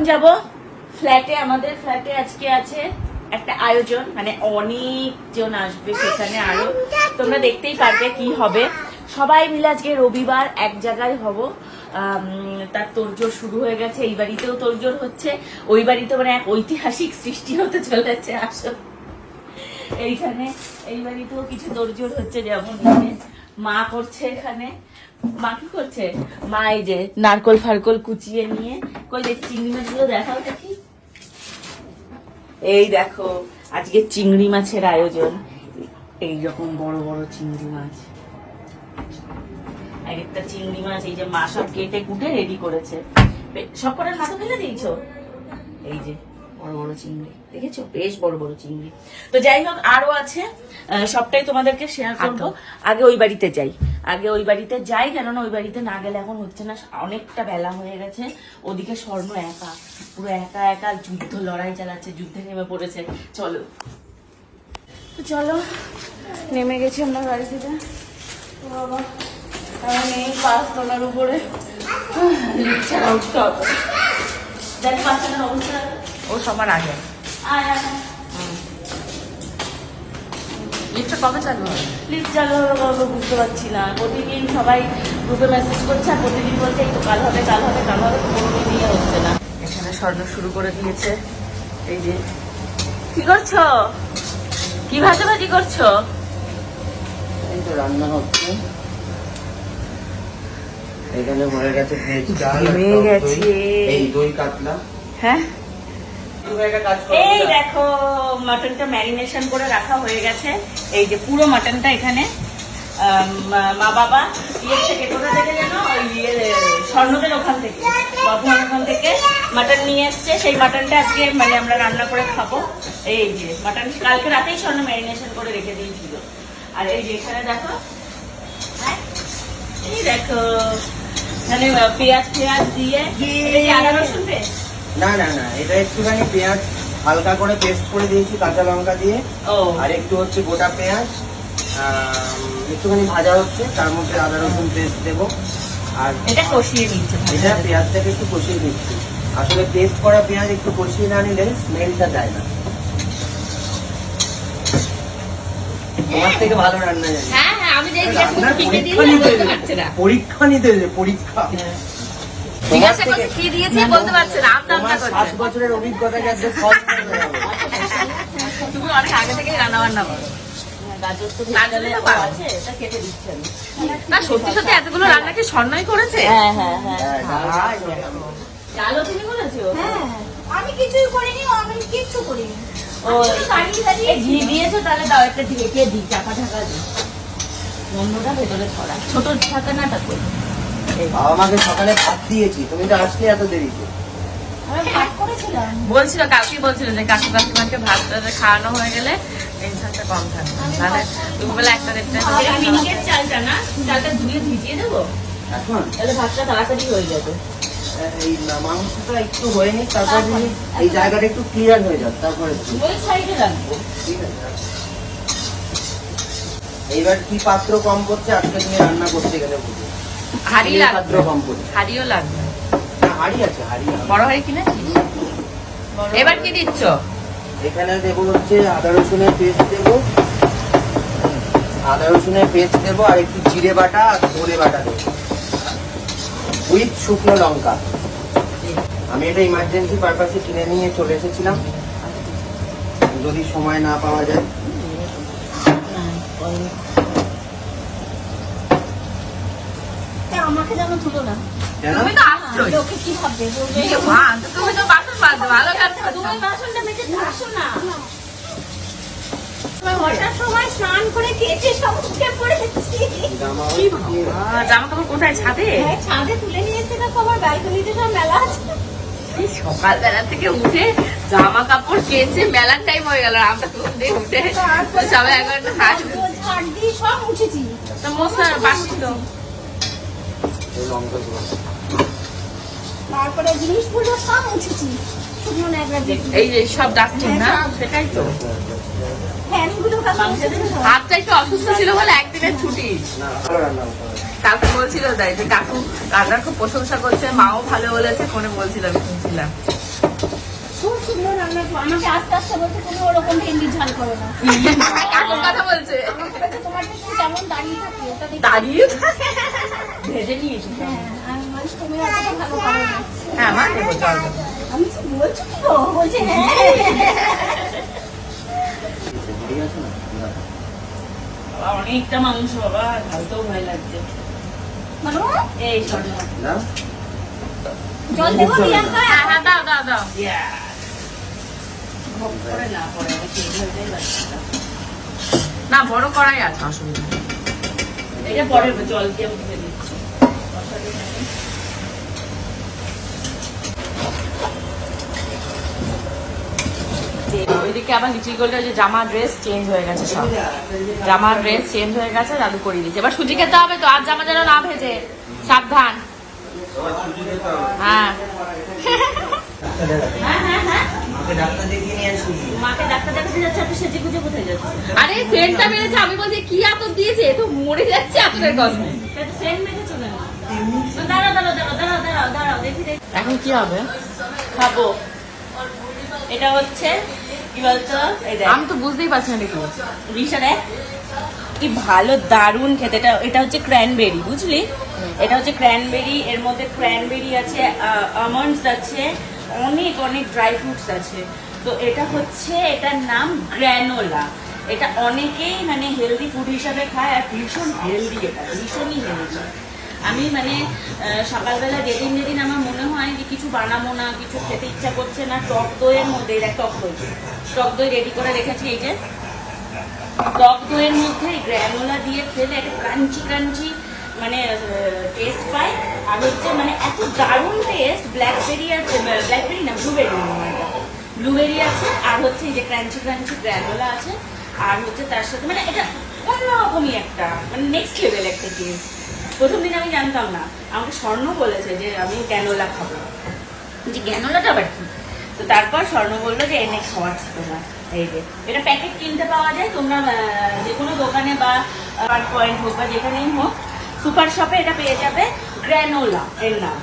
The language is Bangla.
এখন যাব ফ্ল্যাটে আমাদের ফ্ল্যাটে আজকে আছে একটা আয়োজন মানে অনেক জন আসবে সেখানে আরও। তোমরা দেখতেই পারবে কি হবে। সবাই মিলে আজকে রবিবার এক জায়গায় হব। তার তোড়জোড় শুরু হয়ে গেছে, এই বাড়িতেও তোড়জোড় হচ্ছে। ওই বাড়িতে মানে এক ঐতিহাসিক সৃষ্টি হতে চলেছে, আসল। এইখানে, এই বাড়িতেও কিছু তোড়জোড় হচ্ছে, যেমন মা করছে এখানে। মা কি করছে? মা এই যে নারকল ফারকল কুচিয়ে নিয়ে কই দেখি চিংড়ি মাছগুলো দেখাও দেখি। এই দেখো, আজকে চিংড়ি মাছের আয়োজন। এই রকম বড় বড় চিংড়ি মাছ। এক একটা চিংড়ি মাছ, এই যে মা সব কেটে কুটে রেডি করেছে। সব কটার মাথা ফেলে দিয়েছ? এই যে। বড় বড় চিংড়ি দেখেছ? বেশ বড় বড় চিংড়ি। তো যাই হোক আরও আছে। সবটাই তোমাদেরকে শেয়ার করব। আগে ওই বাড়িতে যাই। আগে ওই বাড়িতে যাই কেননা ওই বাড়িতে না গেলে এখন হচ্ছে না অনেকটা বেলা হয়ে গেছে। ওদিকে স্বর্ণ একা পুরো একা একা যুদ্ধ লড়াই চালাচ্ছে যুদ্ধে নেমে পড়েছে। চলো। তো চলো নেমে গেছি আমরা গাড়ি থেকে। এখন এই পাঁচতলার উপরে। লিফট ছাড়া উঠতে হবে। দেখ পাঁচতলার অবস্থা। ও সবার আগে। আয় আয় লিফটটা কবে চালু হবে? লিফট চালু হবে কবে বুঝতে পারছি না। প্রতিদিন সবাই গ্রুপে মেসেজ করছে আর প্রতিদিন বলছে এই কাল হবে কাল হবে কাল হবে কোনোদিন নিয়ে হচ্ছে না। এখানে স্বর্ণ শুরু করে দিয়েছে। এই যে। কি করছ? কি ভাজা ভাজি করছ? এই তো রান্না হচ্ছে। এখানে হয়ে ভেজ ডাল। গেছে। এই দই কাতলা। হ্যাঁ? এই দেখো মাটনটা ম্যারিনেশন করে রাখা হয়ে গেছে। এই যে পুরো মাটনটা এখানে। মা- বাবা ইয়ে থেকে কোথা থেকে যেন? ইয়ে স্বর্ণদের ওখান থেকে বর্ধমান ওখান থেকে মাটন নিয়ে এসছে। সেই মাটনটা আজকে মানে আমরা রান্না করে খাব। এই যে মাটন কালকে রাতেই স্বর্ণ ম্যারিনেশন করে রেখে দিয়েছিল। আর এই যে এখানে দেখো হ্যাঁ? এই দেখো এখানে পেঁয়াজ পেঁয়াজ দিয়ে আদা রসুন পেস্ট? না না না এটা একটুখানি পেঁয়াজ হালকা করে পেস্ট করে দিয়েছি কাঁচা লঙ্কা দিয়ে। আর একটু হচ্ছে গোটা পেঁয়াজ একটুখানি ভাজা হচ্ছে তার মধ্যে আদা রসুন পেস্ট দেবো। আর এটা কষিয়ে নিচ্ছে এটা পেঁয়াজটাকে একটু কষিয়ে দিচ্ছি আসলে পেস্ট করা পেঁয়াজ একটু কষিয়ে না নিলে স্মেলটা যায় না। তোমার থেকে ভালো রান্না জানি। হ্যাঁ হ্যাঁ পরীক্ষা নিতে পরীক্ষা পরীক্ষা। জিজ্ঞাসা তোমার কি দিয়েছে বলতে পারছে না করছে। বছরের অভিজ্ঞতা গেছে তুমি অনেক আগে থেকে রান্না বান্না করো সত্যি সত্যি এতগুলো রান্না কি স্বর্ণই করেছে? হ্যাঁ হ্যাঁ হ্যাঁ। হ্যাঁ, ডাল দেখো। ডালও তুমি করেছ? হ্যাঁ, আমি কিছুই করিনি আমি কিচ্ছু করিনি। ও দাঁড়িয়ে দাঁড়িয়ে ঘি দিয়েছ তাহলে দাও একটা ঢেকে দিই চাপা ঢাকা দিই। অন্যটা ভেতরে ছড়া ছোট ঢাকানাটা কই বাবা মাকে সকালে ভাত দিয়েছি তুমি তো আসলে এত দেরিতে আমি ভাত করেছিলাম। বলছিল কালকে বলছিল যে কাকু কাকিমাকে ভাত খাওয়ানো হয়ে গেলে টেনশনটা কম থাকবে। তাহলে দুপুরবেলা একটা দেড়টা চালটা না চালটা ধুয়ে ভিজিয়ে দেবো। এখন? তাহলে ভাতটা তাড়াতাড়ি হয়ে যাবে। এই মাংসটা একটু হয়ে নিক তারপর এই জায়গাটা একটু ক্লিয়ার হয়ে যাক তারপরে তুমি। ওই সাইডে রাখব। ঠিক আছে এইবার কি পাত্র কম করছে আজকে তুমি রান্না করতে গেলে বুঝো হাড়ি লাগবে। হাড়িও লাগবে। না, হাঁড়ি আছে হাঁড়ি আছে। বড় হাড়ি কিনে এবার কি দিচ্ছ? এখানে দেবো হচ্ছে আদা রসুনের পেস্ট দেবো। আদা রসুনের পেস্ট দেবো আর একটু জিরে বাটা আর ধনে বাটা দেবো। উইথ শুকনো লঙ্কা। আমি এটা ইমার্জেন্সি পারপাসে কিনে নিয়ে চলে এসেছিলাম। যদি সময় না পাওয়া যায় তা আমাকে যেন তুলো না। তুমি তো আসছোই লোকে কি ভাববে? বলবে এই মা, তো তুমি তো বাসন মাজছো, ভালো কাজ তুমি বাসনটা মেজে আসো না। সময় স্নান করে কেচে সব উঠে পড়েছি জামা কি বাবা, জামা কাপড় কোথায়? ছাদে? হ্যাঁ ছাদে তুলে নিয়ে এসে আমার ব্যালকনিতে সব মেলা আছে। সকালবেলা থেকে উঠে জামা কাপড় কেচে মেলার টাইম হয়ে গেল আমরা উঠে তো সবাই এখন হাসি সব তো বাসি তো। লঙ্কাগুলো। তারপরে জিনিসগুলো সব মুছেছি শুকনো ন্যাকড়া এই যে সব ডাস্টিং না? সেটাই তো। ফ্যানগুলো কাছে মুছেছি সব। হাতটা একটু অসুস্থ ছিল বলে একদিনের ছুটি। না ভালো রান্না করতে হবে। কাকু বলছিল তাই যে কাকু রান্নার খুব প্রশংসা করছে মাও ভালো বলেছে ফোনে বলছিল আমি শুনছিলাম। খুব সুন্দর রান্না আমাকে আস্তে আস্তে বলছে তুমি ওরকম ভেন্ডি ঝাল করো না। কাকুর কথা বলছে। তোমার কেমন দাঁড়িয়ে থাকে ওটা দেখে। দাঁড়িয়ে ভেজে নিয়েছি হ্যাঁ আমি হ্যাঁ মা দেবো জল। আমি বলছি, কি গো বলছে হ্যাঁ অনেকটা মাংস বাবা ভয় লাগছে এই স্বর্ণ না জল দেবো হ্যাঁ হ্যাঁ দাও দাও দাও Yeah. ভোগ করে না আমি বড় করাই আছে অসুবিধা নেই। এটা পরে জল দিয়ে উঠে দিচ্ছি বসাতে থাকি। ওইদিকে আবার লিচি গোল্ডের যে জামা ড্রেস চেঞ্জ হয়ে গেছে সব। জামা ড্রেস চেঞ্জ হয়ে গেছে দাদু করিয়ে দিচ্ছে এবার সুজি খেতে হবে তো আর জামা যেন না ভেজে। সাবধান। হ্যাঁ। আরে সেন্টটা মেরেছে আমি বলছি কি আতর দিয়েছে? তো মরে যাচ্ছে আতরের গন্ধে। এটা সেন মেখেছো এখন কি হবে? খাব। এটা হচ্ছে কি বলতো? আমি তো বুঝতেই পারছি না দেখি রিসা দেখ কি ভালো দারুণ খেতে। এটা এটা হচ্ছে ক্র্যানবেরি বুঝলি? এটা হচ্ছে ক্র্যানবেরি এর মধ্যে ক্র্যানবেরি আছে আমন্ডস আছে অনেক অনেক ড্রাই ফ্রুটস আছে। তো এটা হচ্ছে এটার নাম গ্র্যানোলা এটা অনেকেই মানে হেলদি ফুড হিসাবে খায় আর ভীষণ হেলদি এটা ভীষণই হেলদি আমি মানে সকালবেলা যেদিন যেদিন আমার মনে হয় যে কিছু বানাবো না, কিছু খেতে ইচ্ছা করছে না, টক দইয়ের মধ্যে এটা টক দই টক দই রেডি করে রেখেছি এই যে। টক দইয়ের মধ্যে গ্র্যানোলা দিয়ে খেলে একটা ক্রাঞ্চি ক্রাঞ্চি মানে টেস্ট পাই। আর হচ্ছে মানে এত দারুণ টেস্ট ব্ল্যাকবেরি আছে ব্ল্যাকবেরি না ব্লুবেরি ব্লুবেরি আছে, আর হচ্ছে এই যে ক্রাঞ্চি ক্রাঞ্চি গ্র্যানোলা আছে। আর হচ্ছে তার সাথে মানে এটা অন্যরকমই একটা মানে নেক্সট লেভেল একটা টেস্ট প্রথম দিন আমি জানতাম না। আমাকে স্বর্ণ বলেছে যে আমি ক্যানোলা খাব। যে গ্যানোলাটা আবার কি? তো তারপর স্বর্ণ বলল যে এনে খাওয়াচ্ছি তোমার। এই যে এটা প্যাকেট কিনতে পাওয়া যায়। তোমরা যে কোনো দোকানে বা পয়েন্ট হোক বা যেখানেই হোক সুপার শপে এটা পেয়ে যাবে। গ্র্যানোলা এর নাম।